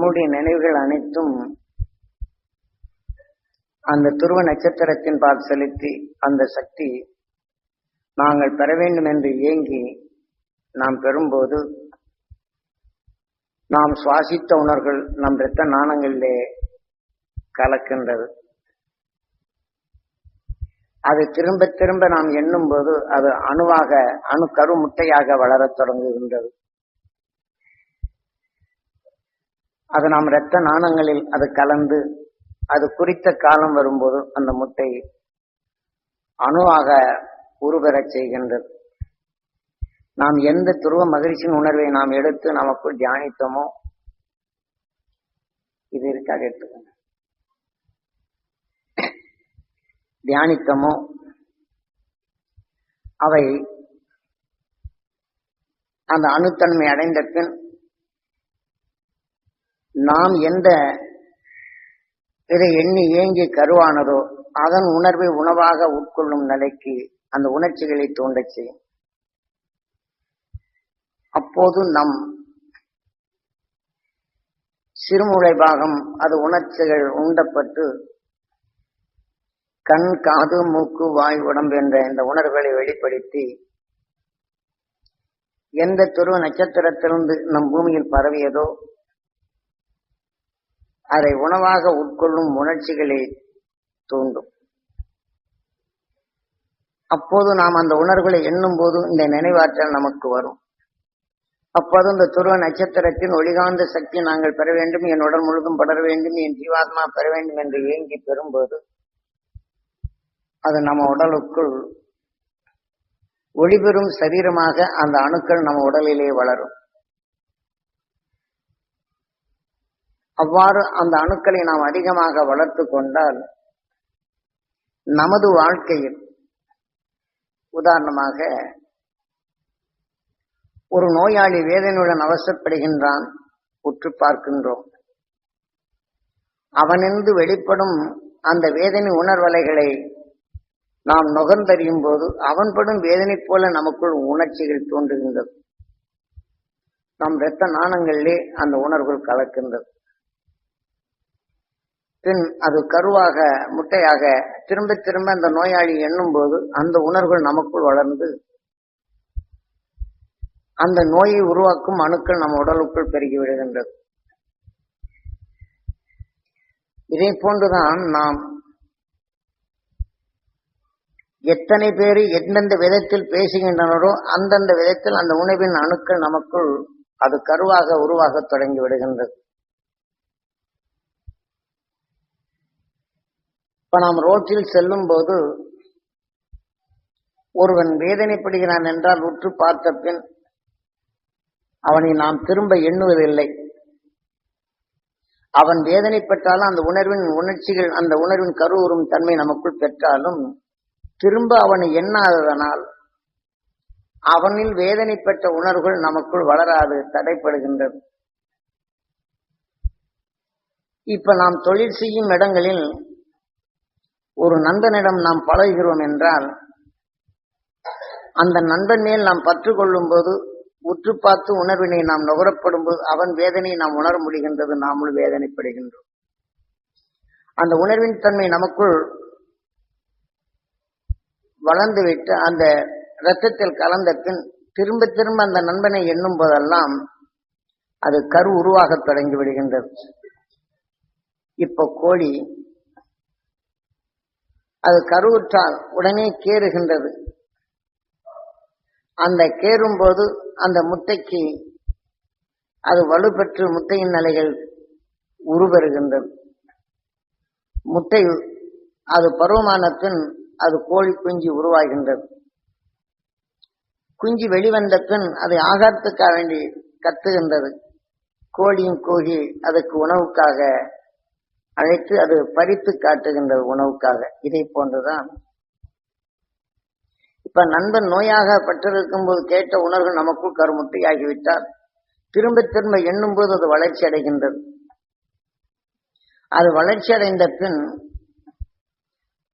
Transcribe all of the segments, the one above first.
நம்முடைய நினைவுகள் அனைத்தும் அந்த துருவ நட்சத்திரத்தின் பால் செலுத்தி அந்த சக்தி நாங்கள் பெற வேண்டும் என்று இயங்கி நாம் பெறும்போது நாம் சுவாசித்த உணர்கள் நம் இரத்த நாணங்களிலே கலக்கின்றது. அது திரும்ப திரும்ப நாம் எண்ணும் போது அது அணுவாக அணு கரு முட்டையாக வளரத் தொடங்குகின்றது. அது நாம் இரத்த நாணங்களில் அது கலந்து அது குறித்த காலம் வரும்போது அந்த முட்டை அணுவாக உருபெறச் செய்கின்றது. நாம் எந்த துருவ மகிழ்ச்சியின் உணர்வை நாம் எடுத்து நமக்குள் தியானித்தோமோ இது இருக்காக எடுத்துக்கோங்க. தியானித்தமோ அவை அந்த அணுத்தன்மை அடைந்த பின் நாம் எந்த இதை எண்ணி ஏங்கி கருவானதோ அதன் உணர்வை உணவாக உட்கொள்ளும் நிலைக்கு அந்த உணர்ச்சிகளை தூண்டச் செய்யும். அப்போது நம் சிறுமுளை பாகம் அது உணர்ச்சிகள் உண்டப்பட்டு கண் காது மூக்கு வாய் உடம்பு என்ற இந்த உணர்வுகளை வெளிப்படுத்தி எந்த துருவ நட்சத்திரத்திலிருந்து நம் பூமியில் பரவியதோ அதை உணவாக உட்கொள்ளும் உணர்ச்சிகளை தூண்டும். அப்போது நாம் அந்த உணர்வுகளை எண்ணும் போது இந்த நினைவாற்றல் நமக்கு வரும். அப்போது இந்த துருவ நட்சத்திரத்தின் ஒளிகாந்த சக்தி நாங்கள் பெற வேண்டும் என் உடல் முழுதும் படர வேண்டும் என் ஜீவாத்மா பெற வேண்டும் என்று ஏங்கி பெறும்போது அது நம்ம உடலுக்குள் ஒளிபெறும் சரீரமாக அந்த அணுக்கள் நம்ம உடலிலே வளரும். அவ்வாறு அந்த அணுக்களை நாம் அதிகமாக வளர்த்து கொண்டால் நமது வாழ்க்கையில் உதாரணமாக ஒரு நோயாளி வேதனையுடன் அவசரப்படுகின்றான் உற்று பார்க்கின்றோம். அவனிருந்து வெளிப்படும் அந்த வேதனை உணர்வலைகளை நாம் நுகர்ந்தறியும் போது அவன் படும் வேதனை போல நமக்குள் உணர்ச்சிகள் தோன்றுகின்றது. நம் இரத்த நாணங்களிலே அந்த உணர்வுகள் கலக்கின்றது. பின் அது கருவாக முட்டையாக திரும்ப திரும்ப அந்த நோயாளி எண்ணும் போது அந்த உணர்வுகள் நமக்குள் வளர்ந்து அந்த நோயை உருவாக்கும் அணுக்கள் நம் உடலுக்குள் பெருகி விடுகின்றது. இதை போன்றுதான் நாம் எத்தனை பேர் எந்தெந்த விதத்தில் பேசுகின்றனரோ அந்தந்த விதத்தில் அந்த உணவின் அணுக்கள் நமக்குள் அது கருவாக உருவாக தொடங்கி விடுகின்றது. இப்ப நாம் ரோட்டில் செல்லும் போது ஒருவன் வேதனைப்படுகிறான் என்றால் உற்று பார்த்த பின் அவனை நாம் திரும்ப எண்ணுவதில்லை. அவன் வேதனைப்பட்டாலும் அந்த உணர்வின் உணர்ச்சிகள் அந்த உணர்வின் கருவுறும் தன்மை நமக்குள் பெற்றாலும் திரும்ப அவனை எண்ணாததனால் அவனில் வேதனைப்பட்ட உணர்வுகள் நமக்குள் வளராது தடைப்படுகின்றது. இப்ப நாம் தொழில் செய்யும் இடங்களில் ஒரு நண்பனிடம் நாம் பழகுகிறோம் என்றால் அந்த நண்பன் மேல் நாம் பற்று கொள்ளும் போது உற்று பார்த்து உணர்வினை நாம் நுகரப்படும் போது அவன் வேதனை நாம் உணர முடிகின்றது நாமும் வேதனைப்படுகின்றோம். அந்த உணர்வின் தன்மை நமக்குள் வளர்ந்துவிட்டு அந்த இரத்தத்தில் கலந்த பின் திரும்ப திரும்ப அந்த நண்பனை எண்ணும் போதெல்லாம் அது கரு உருவாக தொடங்கி விடுகின்றது. இப்போ கோழி அது கருவுற்றால் உடனே கேறுகின்றது. அந்த கேறும்போது அந்த முட்டைக்கு அது வலுப்பெற்று முட்டையின் நிலைகள் உருவருகின்றது முட்டை அது பருவமான பின் அது கோழி குஞ்சு உருவாகின்றது. குஞ்சு வெளிவந்த பின் அதை ஆகாரத்துக்காக வேண்டி கத்துகின்றது. கோழியும் கோகி அதுக்கு உணவுக்காக அழைத்து அது பறித்து காட்டுகின்றது உணவுக்காக. இதை போன்றுதான் இப்ப நண்பன் நோயாக பட்டிருக்கும் போது கேட்ட உணர்வு நமக்குள் கருமுட்டையாகிவிட்டால் திரும்ப திரும்ப எண்ணும் போது அது வளர்ச்சி அடைகின்றது. அது வளர்ச்சி அடைந்த பின்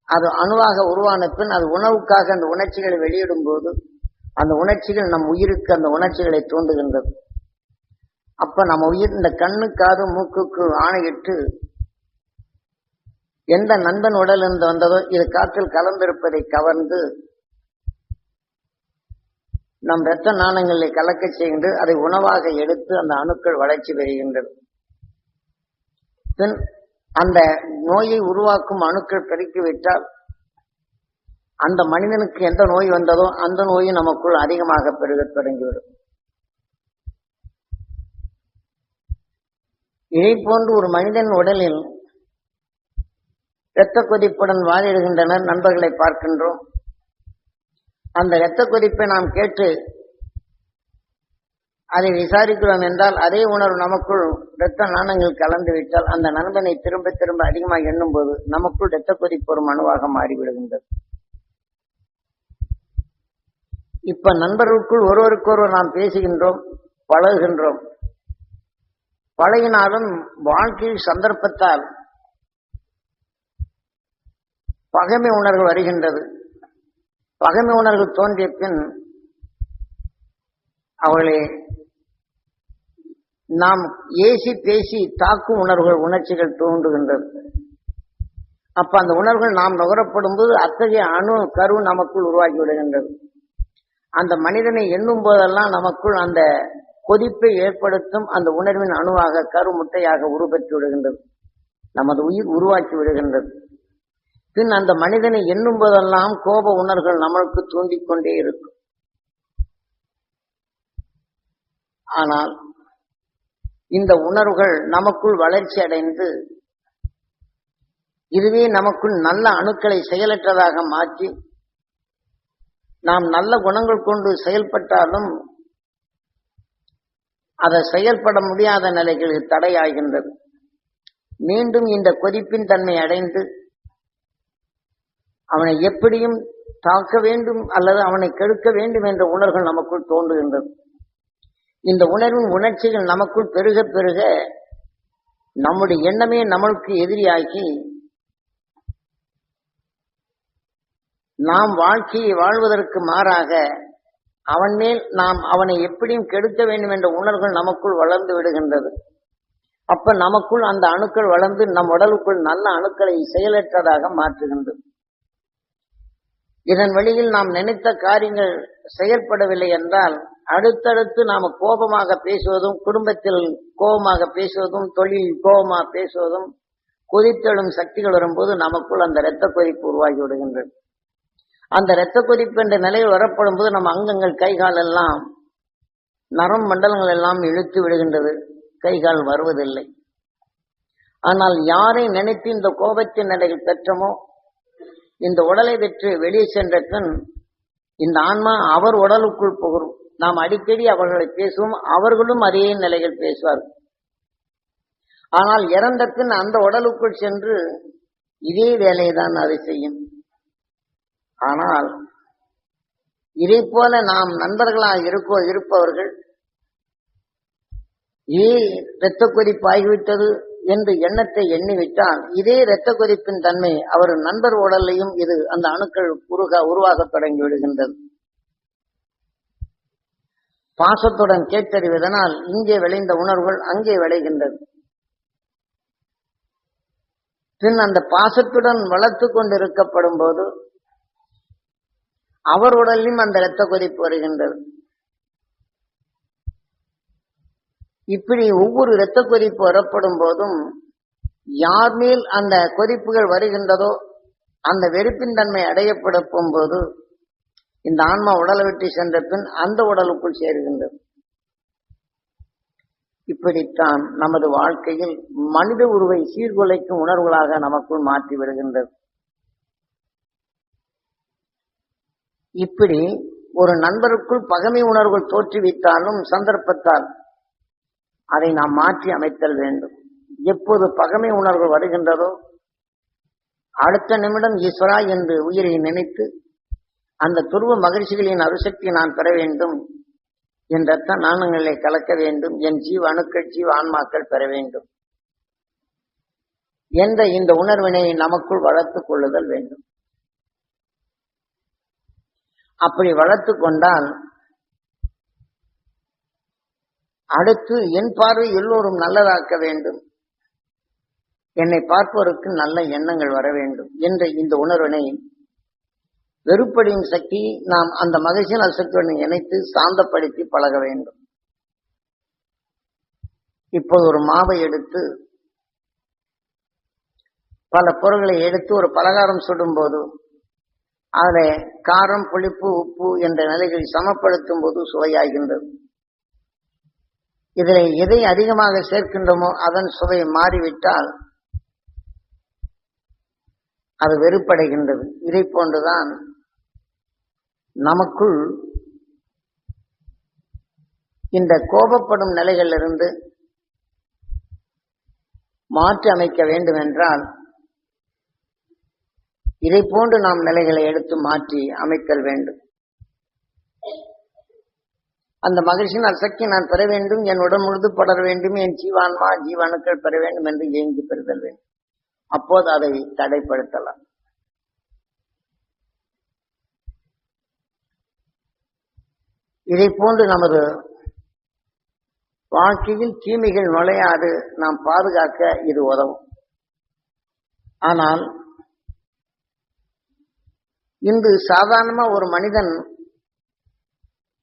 அது அணுவாக உருவான பின் அது உணவுக்காக அந்த உணர்ச்சிகளை வெளியிடும் போது அந்த உணர்ச்சிகள் நம் உயிருக்கு அந்த உணர்ச்சிகளை தூண்டுகின்றது. அப்ப நம்ம உயிர் இந்த கண்ணு காது மூக்குக்கு ஆணையிட்டு எந்த நண்பன் உடல் இருந்து வந்ததோ இது காற்றில் கலந்திருப்பதை கவர்ந்து நம் இரத்த நாணங்களை கலக்க செய்து அதை உணவாக எடுத்து அந்த அணுக்கள் வளர்ச்சி பெறுகின்றது பின் அந்த நோயை உருவாக்கும் அணுக்கள் பெருக்கிவிட்டால் அந்த மனிதனுக்கு எந்த நோய் வந்ததோ அந்த நோயும் நமக்குள் அதிகமாக பெருகத் தொடங்கிவிடும். இதை போன்று ஒரு மனிதன் உடலில் இரத்த கொதிப்புடன் வாதிடுகின்றனர் நண்பர்களை பார்க்கின்றோம். அந்த இரத்த கொதிப்பை நாம் கேட்டு அதை விசாரிக்கிறோம் என்றால் அதே உணர்வு நமக்குள் இரத்த நாணங்கள் கலந்து விட்டால் அந்த நண்பனை திரும்ப திரும்ப அதிகமாக எண்ணும் போது நமக்குள் இரத்த கொதிப்பு ஒரு மனுவாக மாறிவிடுகின்றது. இப்ப நண்பர்களுக்குள் ஒருவருக்கொருவர் நாம் பேசுகின்றோம் பழகுகின்றோம். பழகினாலும் வாழ்க்கையில் சந்தர்ப்பத்தால் பகைமை உணர்வு வருகின்றது. பகைமை உணர்வு தோன்றிய பின் அவர்களை நாம் ஏசி பேசி தாக்கும் உணர்வுகள் உணர்ச்சிகள் தோன்றுகின்றது. அப்ப அந்த உணர்வுகள் நாம் நுகரப்படும் போது அத்தகைய அணு கரு நமக்குள் உருவாகி விடுகின்றது. அந்த மனிதனை எண்ணும் போதெல்லாம் நமக்குள் அந்த கொதிப்பை ஏற்படுத்தும் அந்த உணர்வின் அணுவாக கரு முட்டையாக உருப்பெற்று விடுகின்றது. நமது உயிர் உருவாக்கி விடுகின்றது. பின் அந்த மனிதனை எண்ணும் போதெல்லாம் கோப உணர்வுகள் நம்மளுக்கு தூண்டிக்கொண்டே இருக்கும். ஆனால் இந்த உணர்வுகள் நமக்குள் வளர்ச்சி அடைந்து இதுவே நமக்குள் நல்ல அணுக்களை செயலற்றதாக மாற்றி நாம் நல்ல குணங்கள் கொண்டு செயல்பட்டாலும் அதை செயல்பட முடியாத நிலைகளில் தடையாகின்றது. மீண்டும் இந்த கொதிப்பின் தன்மை அடைந்து அவனை எப்படியும் தாக்க வேண்டும் அல்லது அவனை கெடுக்க வேண்டும் என்ற உணர்வுகள் நமக்குள் தோன்றுகின்றது. இந்த உணர்வின் உணர்ச்சிகள் நமக்குள் பெருக பெருக நம்முடைய எண்ணமே நம்மளுக்கு எதிரியாகி நாம் வாழ்க்கையை வாழ்வதற்கு மாறாக அவன் மேல் நாம் அவனை எப்படியும் கெடுக்க வேண்டும் என்ற உணர்வுகள் நமக்குள் வளர்ந்து விடுகின்றது. அப்ப நமக்குள் அந்த அணுக்கள் வளர்ந்து நம் உடலுக்குள் நல்ல அணுக்களை செயலற்றதாக மாற்றுகின்றது. இதன் வழியில் நாம் நினைத்த காரியங்கள் செயற்படவில்லை என்றால் அடுத்தடுத்து நாம் கோபமாக பேசுவதும் குடும்பத்தில் கோபமாக பேசுவதும் தொழில் கோபமாக பேசுவதும் கொதித்தெழும் சக்திகள் வரும்போது நமக்குள் அந்த இரத்த கொதிப்பு உருவாகி விடுகின்றது. அந்த இரத்த கொதிப்பு என்ற நிலையில் வரப்படும் போது நம்ம அங்கங்கள் கைகால் எல்லாம் நரம் மண்டலங்கள் எல்லாம் இழுத்து விடுகின்றது. கை கால் வருவதில்லை. ஆனால் யாரை நினைத்து இந்த கோபத்தின் நிலையில் பெற்றமோ இந்த உடலை விற்று வெளியே சென்ற பின் இந்த ஆன்மா அவர் உடலுக்குள் புகரும் நாம் அடிக்கடி அவர்களை பேசுவோம். அவர்களும் அதே நிலையில் பேசுவார்கள் ஆனால் இறந்த பின் அந்த உடலுக்குள் சென்று இதே வேலையை தான் அது செய்யும். ஆனால் இதை போல நாம் நண்பர்களாக இருக்கோ இருப்பவர்கள் இதே இரத்த கொதிப்பு ஆகிவிட்டது என்று எண்ணத்தை எண்ணிவிட்டால் இதே இரத்த கொதிப்பின் தன்மை அவர் நண்பர் உடலையும் இது அந்த அணுக்கள் உருக உருவாகத் தொடங்கி விடுகின்றது. பாசத்துடன் கேட்டறிவதனால் இங்கே விளைந்த உணர்வுகள் அங்கே விளைகின்றது. பின் அந்த பாசத்துடன் வளர்த்து கொண்டிருக்கப்படும் போது அவர் உடலிலும் அந்த இரத்த கொதிப்பு வருகின்றது. இப்படி ஒவ்வொரு இரத்த கொதிப்பு வரப்படும் போதும் யார் மேல் அந்த கொதிப்புகள் வருகின்றதோ அந்த வெறுப்பின் தன்மை அடையப்படும் போது இந்த ஆன்மா உடலை விட்டு சென்ற பின் அந்த உடலுக்குள் சேருகின்றது. இப்படித்தான் நமது வாழ்க்கையில் மனித உருவை சீர்குலைக்கும் உணர்வுகளாக நமக்குள் மாற்றி விடுகின்றது. இப்படி ஒரு நண்பருக்குள் பகமை உணர்வுகள் தோற்றுவித்தாலும் சந்தர்ப்பத்தால் அதை நாம் மாற்றி அமைத்தல் வேண்டும். எப்போது பகமை உணர்வு வருகின்றதோ அடுத்த நிமிடம் ஈஸ்வரா என்று உயிரை நினைத்து அந்த துருவ மகிழ்ச்சிகளின் அருசக்தி நான் பெற வேண்டும் என்ற நாணங்களை கலக்க வேண்டும் என் ஜீவ அணுக்கள் ஜீவ ஆன்மாக்கள் பெற வேண்டும் என்ற இந்த உணர்வினை நமக்குள் வளர்த்துக் கொள்ளுதல் வேண்டும். அப்படி வளர்த்து கொண்டால் அடுத்து என் பார்வை எல்லோரும் நல்லதாக்க வேண்டும். என்னை பார்ப்பவருக்கு நல்ல எண்ணங்கள் வர வேண்டும் என்ற இந்த உணர்வினை வெறுப்படியும் சக்தி நாம் அந்த மகிழ்ச்சியின் சக்தியுடன் இணைத்து சாந்தப்படுத்தி பழக வேண்டும். இப்போது ஒரு மாவை எடுத்து பல பொருள்களை எடுத்து ஒரு பலகாரம் சுடும்போது அதில் காரம் புளிப்பு உப்பு என்ற நிலைகளை சமப்படுத்தும் போது சுவையாகின்றது. இதில் எதை அதிகமாக சேர்க்கின்றோமோ அதன் சுவை மாறிவிட்டால் அது வெறுப்படைகின்றது. இதை போன்றுதான் நமக்குள் இந்த கோபப்படும் நிலைகளிலிருந்து மாற்றி அமைக்க வேண்டும் என்றால் இதை போன்று நாம் நிலைகளை எடுத்து மாற்றி அமைத்தல் வேண்டும். அந்த மகிழ்ச்சியின் அசக்தி நான் பெற வேண்டும் என் உடல் முழுது படர வேண்டும் என் ஜீவான்மா ஜீவாணுக்கள் பெற வேண்டும் என்று ஏங்கி பெறுதல் வேண்டும். அப்போது அதை தடைப்படுத்தலாம். இதை போன்று நமது வாழ்க்கையில் தீமைகள் நுழையாது நாம் பாதுகாக்க இது உதவும். ஆனால் இன்று சாதாரணமா ஒரு மனிதன்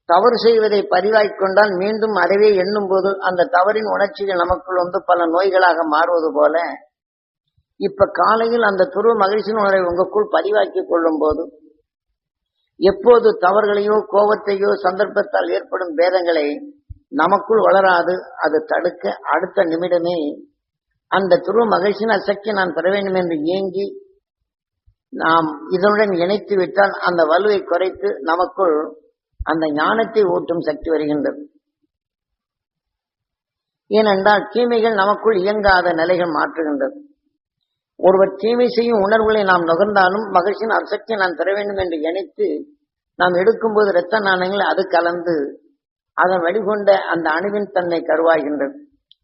தவறு செய்வதை பதிவாய்க் கொண்டால் மீண்டும் அதைவே எண்ணும் போது அந்த தவறின் உணர்ச்சிகள் நமக்குள் வந்து பல நோய்களாக மாறுவது போல இப்ப காலையில் அந்த துருவ மகிழ்ச்சியின் உணர்வை உங்களுக்குள் பதிவாக்கிக் கொள்ளும் போது எப்போது தவறுகளையோ கோபத்தையோ சந்தர்ப்பத்தால் ஏற்படும் பேதங்களை நமக்குள் வளராது அது தடுக்க அடுத்த நிமிடமே அந்த துருவ மகிழ்ச்சியின் அசக்தி நான் பெற வேண்டும் என்று ஏங்கி நாம் இதனுடன் இணைத்து விட்டால் அந்த வலுவை குறைத்து நமக்குள் அந்த ஞானத்தை ஊட்டும் சக்தி வருகின்றது. ஏனென்றால் தீமைகள் நமக்குள் இயங்காத நிலைகள் மாற்றுகின்றது. ஒருவர் தீமை செய்யும் உணர்வுகளை நாம் நுகர்ந்தாலும் மகிழ்ச்சியின் அசக்தி நான் பெற வேண்டும் என்று இணைத்து நாம் எடுக்கும்போது இரத்த நாணயங்கள் அது கலந்து அதன் வழிகொண்ட அந்த அணுவின் தன்மை கருவாகின்றது.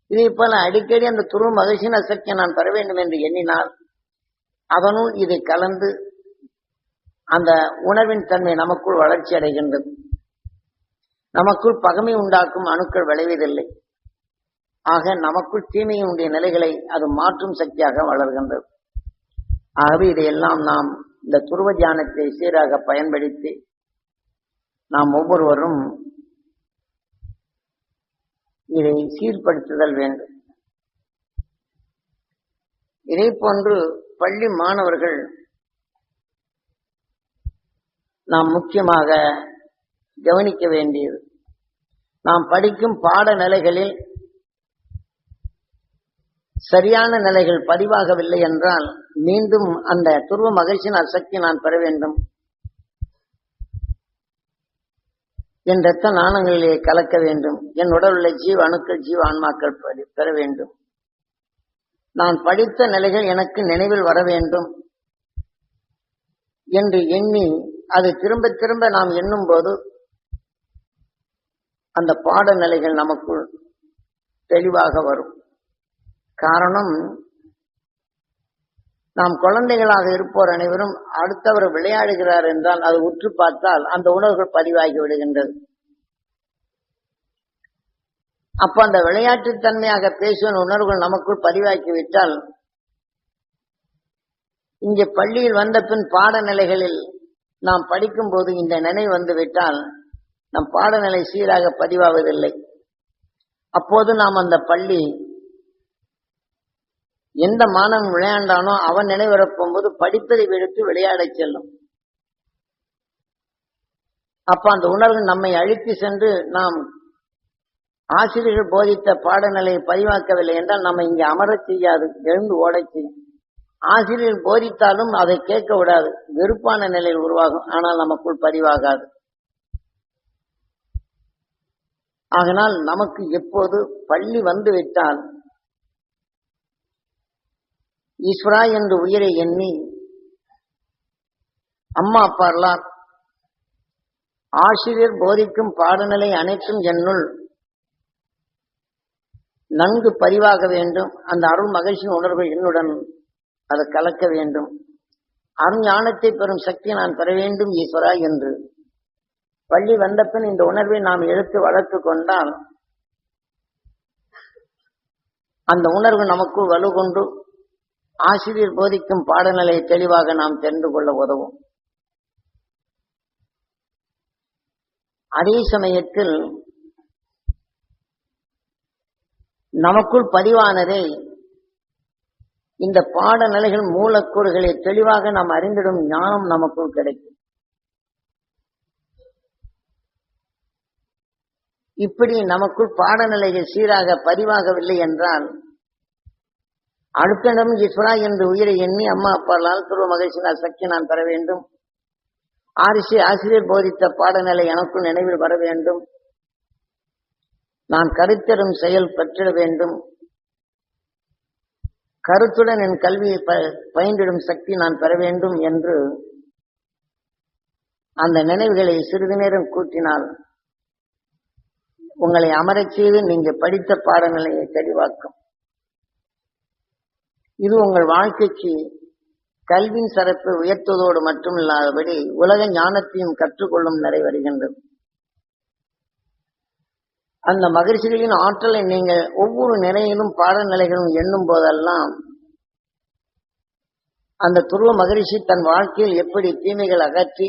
இதே போல அடிக்கடி அந்த துரு மகிழ்ச்சியின் அசக்தியை நான் பெற வேண்டும் என்று எண்ணினால் அதனுள் இதை கலந்து அந்த உணர்வின் தன்மை நமக்குள் வளர்ச்சி அடைகின்றது. நமக்குள் பகமை உண்டாக்கும் அணுக்கள் விளைவதில்லை. ஆக நமக்குள் தீமையினுடைய நிலைகளை அது மாற்றும் சக்தியாக வளர்கின்றது. ஆகவே இதையெல்லாம் நாம் இந்த துருவ தியானத்தை சீராக பயன்படுத்தி நாம் ஒவ்வொருவரும் இதை சீர்படுத்துதல் வேண்டும். இதே போன்று பள்ளி மாணவர்கள் நாம் முக்கியமாக கவனிக்க வேண்டியது. நாம் படிக்கும் பாட நிலைகளில் சரியான நிலைகள் பதிவாகவில்லை என்றால் மீண்டும் அந்த துருவ மகிழ்ச்சியின் அசக்தி நான் பெற வேண்டும் என் ரத்த நாணங்களிலே கலக்க வேண்டும். என் உடல் உள்ள ஜீவ அணுக்கள் ஜீவ ஆன்மாக்கள் பெற வேண்டும். நான் படித்த நிலைகள் எனக்கு நினைவில் வர வேண்டும் என்று எண்ணி அது திரும்ப திரும்ப நாம் எண்ணும் போது அந்த பாடநிலைகள் நமக்குள் தெளிவாக வரும். காரணம் நாம் குழந்தைகளாக இருப்போர் அனைவரும் அடுத்தவர் விளையாடுகிறார் என்றால் அது உற்று பார்த்தால் அந்த உணர்வுகள் பதிவாகி விடுகின்றது. அப்ப அந்த விளையாட்டு தன்மையாக பேசும் உணர்வுகள் நமக்குள் பதிவாக்கி விட்டால் இங்கே பள்ளியில் வந்த பின் பாடநிலைகளில் நாம் படிக்கும் போது இந்த நினைவு வந்துவிட்டால் நம் பாடநிலை சீராக பதிவாவதில்லை. அப்போது நாம் அந்த பள்ளி எந்த மாணவன் விளையாண்டானோ அவன் நினைவிறப்பும் போது படிப்பதை விடுத்து விளையாடச் செல்லும். அப்ப அந்த உணர்வு நம்மை அழித்து சென்று நாம் ஆசிரியர்கள் போதித்த பாடநிலையை பதிவாக்கவில்லை என்றால் நம்ம இங்கே அமர செய்யாது எழுந்து ஓட செய்யும். ஆசிரியர் போதித்தாலும் அதை கேட்க விடாது வெறுப்பான நிலையில் உருவாகும். ஆனால் நமக்குள் பதிவாகாது. ஆகனால் நமக்கு எப்போது பள்ளி வந்து விட்டால் ஈஸ்வரா என்று உயிரை எண்ணி அம்மா அப்பாலாம் ஆசிரியர் போதிக்கும் பாடநிலை அனைத்தும் என்னுள் நன்கு பதிவாக வேண்டும். அந்த அருள் மகிழ்ச்சியின் உணர்வு என்னுடன் அது கலக்க வேண்டும். அருஞானத்தை பெறும் சக்தி நான் பெற வேண்டும் ஈஸ்வரா என்று. பள்ளி வந்தபின் இந்த உணர்வை நாம் எடுத்து வளர்த்து கொண்டால் அந்த உணர்வு நமக்குள் வலுகொண்டு ஆசிரியர் போதிக்கும் பாடநிலையை தெளிவாக நாம் தெரிந்து கொள்ள உதவும். அதே சமயத்தில் நமக்குள் பதிவானதை இந்த பாடநிலைகள் மூலக்கூறுகளை தெளிவாக நாம் அறிந்திடும் ஞானம் நமக்குள் கிடைக்கும். இப்படி நமக்குள் பாடநிலைகள் சீராக பதிவாகவில்லை என்றால் அடுத்தடம் ஈஸ்வரா என்று உயிரை எண்ணி அம்மா அப்பாலால் துருவ மகிழ்ச்சினால் சக்தி நான் பெற வேண்டும். ஆரிசி ஆசிரியர் போதித்த பாடநிலை எனக்குள் நினைவில் வர வேண்டும். நான் கருத்தரும் செயல் பெற்றிட வேண்டும். கருத்துடன் என் கல்வியை ப- பயின்றிடும் சக்தி நான் பெற வேண்டும் என்று அந்த நினைவுகளை சிறிது நேரம் கூட்டினால் உங்களை அமரச் செய்து நீங்க படித்த பாடநிலையை தெளிவாக்கும் இது உங்கள் வாழ்க்கைக்கு கல்வியின் சிறப்பு உயர்த்துவதோடு மட்டுமில்லாதபடி உலக ஞானத்தையும் கற்றுக்கொள்ளும் நிலை வருகின்றது. அந்த மகிழ்ச்சிகளின் ஆற்றலை நீங்கள் ஒவ்வொரு நிலையிலும் பாடநிலைகளும் எண்ணும் போதெல்லாம் அந்த துருவ மகிழ்ச்சி தன் வாழ்க்கையில் எப்படி தீமைகள் அகற்றி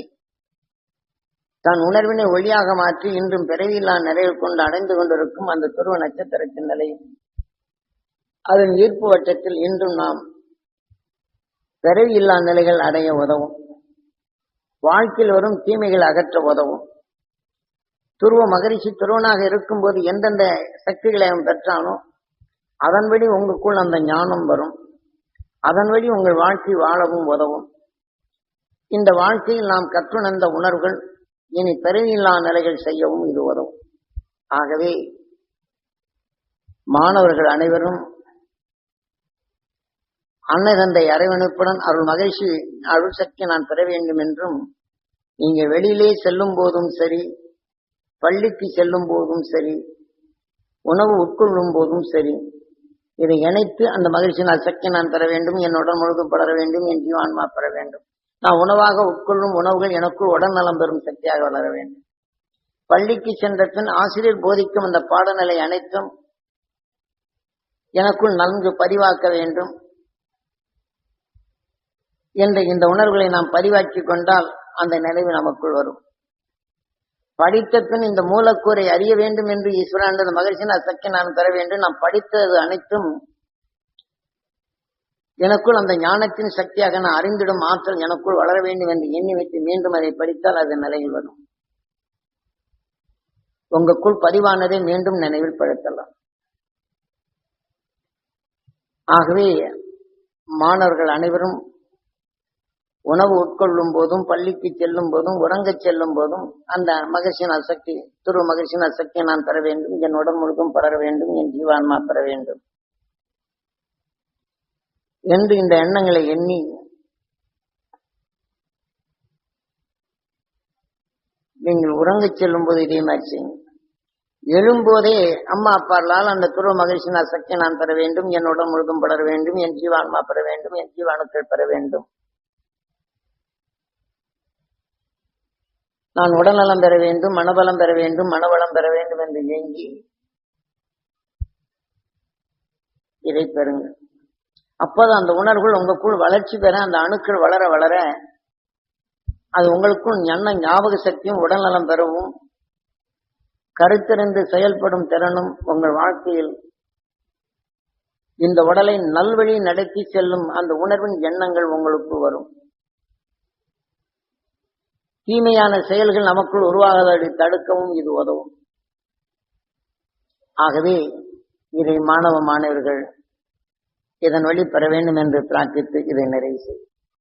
தன் உணர்வினை ஒளியாக மாற்றி இன்றும் பிறவியில்லா நிலையில் கொண்டு அடைந்து கொண்டிருக்கும் அந்த துருவ நட்சத்திர சின்னலை அதன் ஈர்ப்பு வட்டத்தில் இன்றும் நாம் பிறவியில்லா நிலைகள் அடைய உதவும். வாழ்க்கையில் வரும் தீமைகள் அகற்ற உதவும். துருவ மகரிஷி துருவனாக இருக்கும்போது எந்தெந்த சக்திகளை அவன் பெற்றானோ அதன்படி உங்களுக்குள் அந்த ஞானம் வரும். அதன்படி உங்கள் வாழ்க்கை வாழவும் உதவும். இந்த வாழ்க்கையில் நாம் கற்றுணர்ந்த உணர்வுகள் இனி பிறவியில்லா நிலைகள் செய்யவும் இது உதவும். ஆகவே மாணவர்கள் அனைவரும் அன்னை தந்தை அரவணைப்புடன் அருள் மகிழ்ச்சி அருள் சக்தி நான் பெற வேண்டும் என்றும் நீங்க வெளியிலே செல்லும் போதும் சரி பள்ளிக்கு செல்லும் போதும் சரி உணவு உட்கொள்ளும் போதும் சரி இதை இணைத்து அந்த மகிழ்ச்சி நான் சக்தி நான் பெற வேண்டும் என்னுடன் முழுதும் படர வேண்டும் என் ஜீவான்மா பெற வேண்டும். நான் உணவாக உட்கொள்ளும் உணவுகள் எனக்குள் உடல் நலம் பெறும் சக்தியாக வளர வேண்டும். பள்ளிக்கு சென்ற பின் ஆசிரியர் போதிக்கும் அந்த பாடநிலை அனைத்தும் எனக்குள் நன்கு பதிவாக்க வேண்டும் என்ற இந்த உணர்வுகளை நாம் பதிவாக்கிக் கொண்டால் அந்த நினைவு நமக்குள் வரும். படித்த பின் இந்த மூலக்கூறை அறிய வேண்டும் என்று ஈஸ்வரானந்த மகிழ்ச்சியின் சக்தி நான் பெற வேண்டும். நான் படித்தது அனைத்தும் எனக்குள் அந்த ஞானத்தின் சக்தியாக நான் அறிந்திடும் ஆற்றல் எனக்குள் வளர வேண்டும் என்று எண்ணி வைத்து மீண்டும் அதை படித்தால் அது நிலையில் வரும். உங்களுக்குள் பதிவானதை மீண்டும் நினைவில் படுத்தலாம். ஆகவே மாணவர்கள் அனைவரும் உணவு உட்கொள்ளும் போதும் பள்ளிக்கு செல்லும் போதும் உறங்கச் செல்லும் போதும் அந்த மகிழ்ச்சியின் அசக்தி துரு மகிழ்ச்சியின் அசக்தியை நான் பெற வேண்டும் என் உடல் முழுக்கம் படர வேண்டும் என் ஜீவான்மா பெற வேண்டும். என்று இந்த எண்ணங்களை எண்ணி நீங்கள் உறங்கச் செல்லும் போது இதே மாதிரி செய்யுங்க. எழும்போதே அம்மா அப்பாலால் அந்த துருவ மகிழ்ச்சியின் சக்தி நான் பெற வேண்டும். என்னோட முழுதும் படர வேண்டும். என் ஜீவான்மா பெற வேண்டும். என் ஜீவானுக்கள் பெற வேண்டும். நான் உடல்நலம் பெற வேண்டும் மனபலம் பெற வேண்டும் மனவளம் பெற வேண்டும் என்று ஏங்கி இதை பெறுங்கள். அப்போது அந்த உணர்வுகள் உங்களுக்குள் வளர்ச்சி பெற அந்த அணுக்கள் வளர வளர அது உங்களுக்குள் ஞான ஞாபக சக்தியும் உடல்நலம் பெறவும் கருத்திருந்து செயல்படும் திறனும் உங்கள் வாழ்க்கையில் இந்த உடலை நல்வழி நடத்தி செல்லும் அந்த உணர்வின் எண்ணங்கள் உங்களுக்கு வரும். தீமையான செயல்கள் நமக்குள் உருவாகாதபடி தடுக்கவும் இது உதவும். ஆகவே இதை மாணவ மாணவர்கள் இதன் வழி பெற வேண்டும் என்று பிரார்த்தித்து இதை நிறைவு செய்யும்